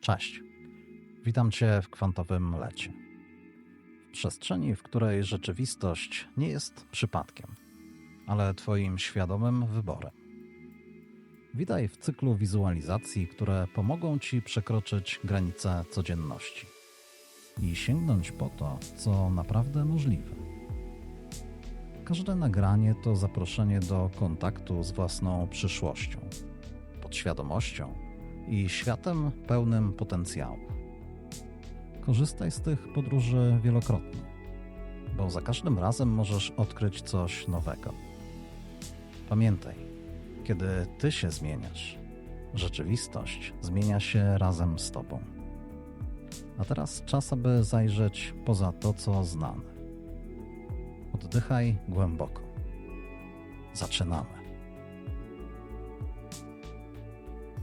Cześć. Witam Cię w kwantowym lecie. W przestrzeni, w której rzeczywistość nie jest przypadkiem, ale Twoim świadomym wyborem. Witaj w cyklu wizualizacji, które pomogą Ci przekroczyć granice codzienności i sięgnąć po to, co naprawdę możliwe. Każde nagranie to zaproszenie do kontaktu z własną przyszłością, podświadomością i światem pełnym potencjału. Korzystaj z tych podróży wielokrotnie, bo za każdym razem możesz odkryć coś nowego. Pamiętaj, kiedy ty się zmieniasz, rzeczywistość zmienia się razem z tobą. A teraz czas, aby zajrzeć poza to, co znane. Oddychaj głęboko. Zaczynamy.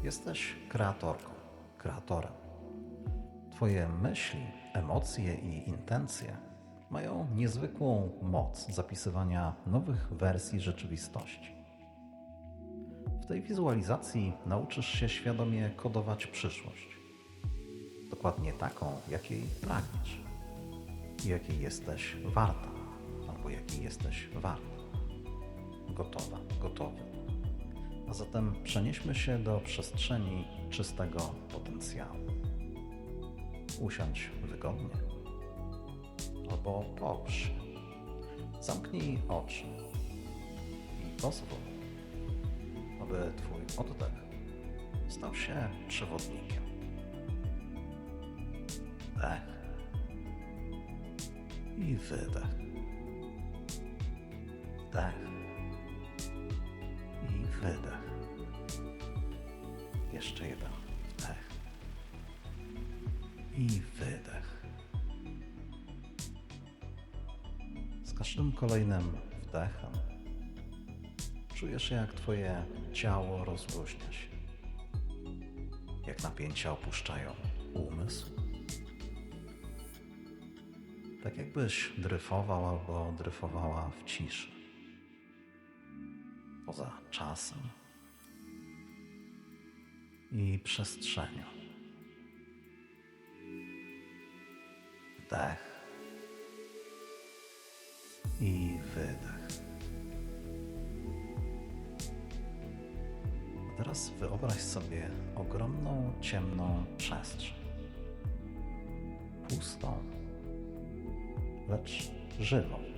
Jesteś kreatorką, kreatorem. Twoje myśli, emocje i intencje mają niezwykłą moc zapisywania nowych wersji rzeczywistości. W tej wizualizacji nauczysz się świadomie kodować przyszłość. Dokładnie taką, jakiej pragniesz jakiej jesteś warta, albo jakiej jesteś wart. Gotowa, gotowy. A zatem przenieśmy się do przestrzeni czystego potencjału. Usiądź wygodnie albo połóż się. Zamknij oczy i pozwól, aby Twój oddech stał się przewodnikiem. Wdech i wydech. Wdech wydech. Jeszcze jeden wdech i wydech. Z każdym kolejnym wdechem czujesz, jak Twoje ciało rozluźnia się, jak napięcia opuszczają umysł. Tak jakbyś dryfował albo dryfowała w ciszy poza czasem i przestrzenią. Wdech i wydech. A teraz wyobraź sobie ogromną, ciemną przestrzeń. Pustą, lecz żywą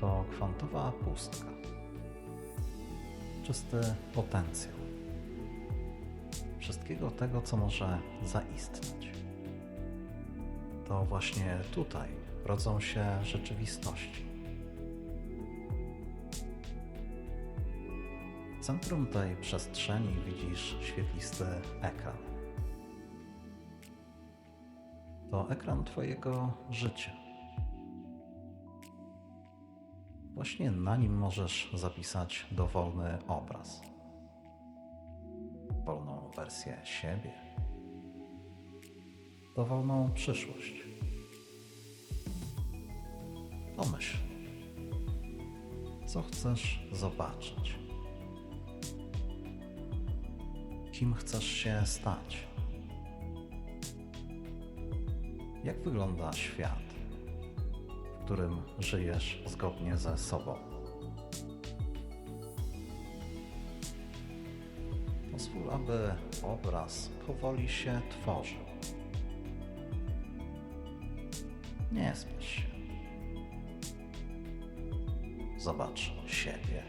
to kwantowa pustka. Czysty potencjał wszystkiego tego, co może zaistnieć. To właśnie tutaj rodzą się rzeczywistości. W centrum tej przestrzeni widzisz świetlisty ekran. To ekran Twojego życia Właśnie na nim możesz zapisać dowolny obraz, dowolną wersję siebie, dowolną przyszłość. Pomyśl, co chcesz zobaczyć, kim chcesz się stać, jak wygląda świat którym żyjesz zgodnie ze sobą. Pozwól, aby obraz powoli się tworzył. Nie spiesz się. Zobacz siebie,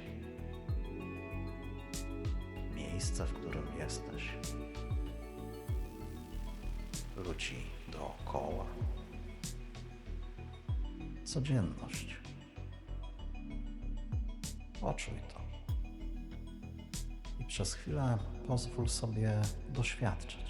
miejsce, w którym jesteś, ludzi dookoła codzienność. Poczuj to. I przez chwilę pozwól sobie doświadczyć.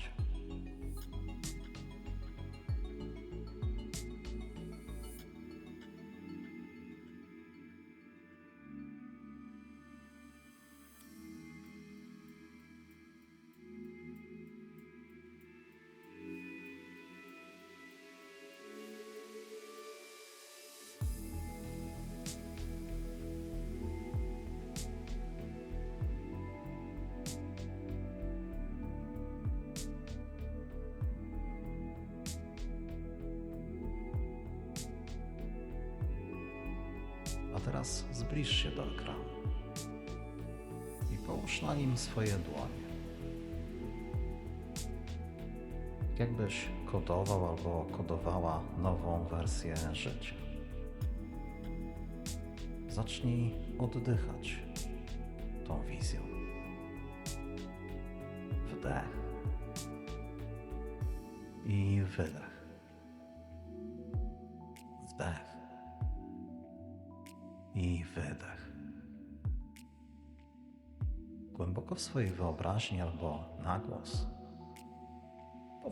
Teraz zbliż się do ekranu i połóż na nim swoje dłonie. Jakbyś kodował albo kodowała nową wersję życia. Zacznij oddychać tą wizją. Wdech i wydech. Wdech i wydech. Głęboko w swojej wyobraźni albo na głos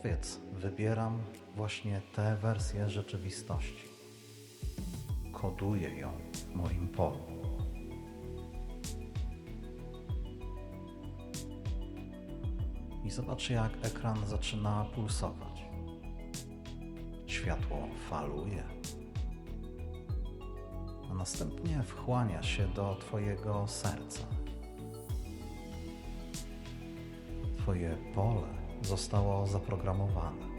powiedz: Wybieram właśnie tę wersję rzeczywistości. Koduję ją w moim polu. I zobacz, jak ekran zaczyna pulsować. Światło faluje, następnie wchłania się do Twojego serca. Twoje pole zostało zaprogramowane.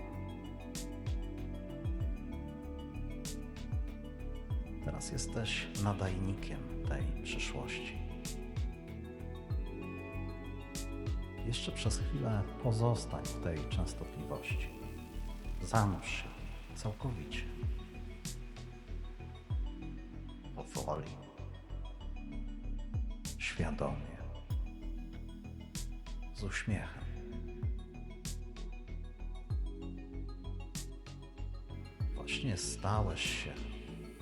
Teraz jesteś nadajnikiem tej przyszłości. Jeszcze przez chwilę pozostań w tej częstotliwości. Zanurz się całkowicie. Powoli. Świadomie. Z uśmiechem. Właśnie stałeś się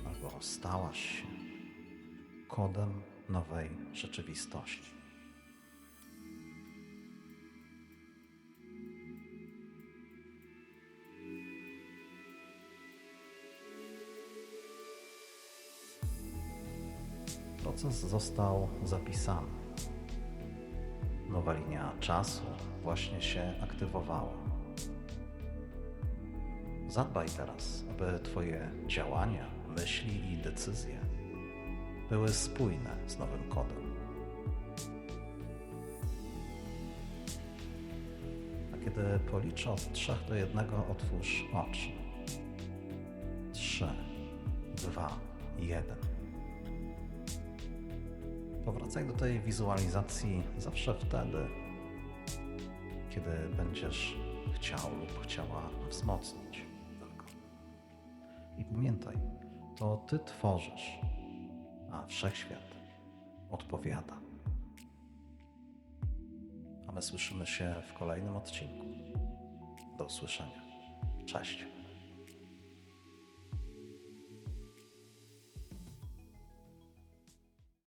albo stałaś się kodem nowej rzeczywistości. Proces został zapisany. Nowa linia czasu właśnie się aktywowała. Zadbaj teraz, aby Twoje działania, myśli i decyzje były spójne z nowym kodem. A kiedy policzę od 3 do 1, otwórz oczy. 3, 2, 1. Powracaj do tej wizualizacji zawsze wtedy, kiedy będziesz chciał lub chciała wzmocnić. I pamiętaj, to Ty tworzysz, a wszechświat odpowiada. A my słyszymy się w kolejnym odcinku. Do usłyszenia. Cześć.